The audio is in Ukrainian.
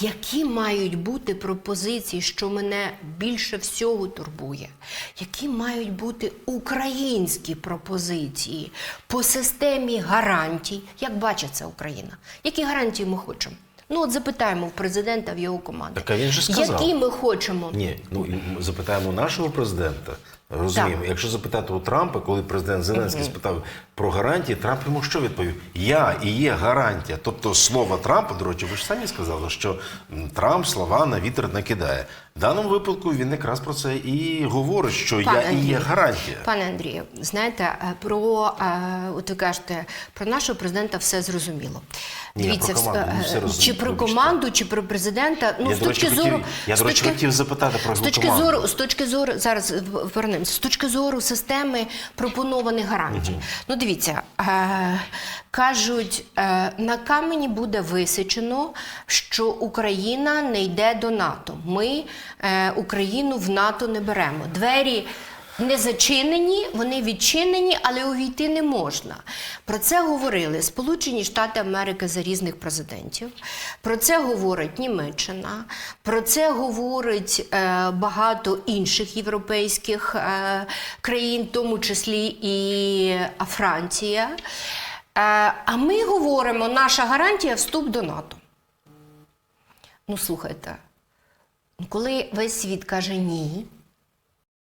Які мають бути пропозиції, що мене більше всього турбує? Які мають бути українські пропозиції по системі гарантій? Як бачить це Україна? Які гарантії ми хочемо? Ну, от запитаємо в президента в його команди. Так, а він же сказав. Які ми хочемо? Ні, ну запитаємо нашого президента. Розуміємо, Так. якщо запитати у Трампа, коли президент Зеленський спитав про гарантії, Трамп йому що відповів? Я і є гарантія. Тобто слово Трампа, до речі, ви ж самі сказали, що Трамп слова на вітер не кидає. В даному випадку він якраз про це і говорить, що я Пане і є гарантія. Пане Андрію, знаєте, е, про е, от ви кажете, про нашого президента все зрозуміло. Ні, про команду е, все е, розумію, чи про команду, чи про президента. Ну, Я, з до речі, точки хотів- зору, я, з до речі, хотів запитати про з точки команду. зору, з точки зору зараз повернемося. З точки зору системи пропонованих гарантій. Ну, дивіться, е, кажуть, е, на камені буде висичено, що Україна не йде до НАТО. Ми е, Україну в НАТО не беремо. Двері. Не зачинені, вони відчинені, але увійти не можна. Про це говорили Сполучені Штати Америки за різних президентів. Про це говорить Німеччина, про це говорить е, багато інших європейських е, країн, в тому числі і е, Франція. Е, а ми говоримо, наша гарантія вступ до НАТО. Ну, слухайте, коли весь світ каже ні,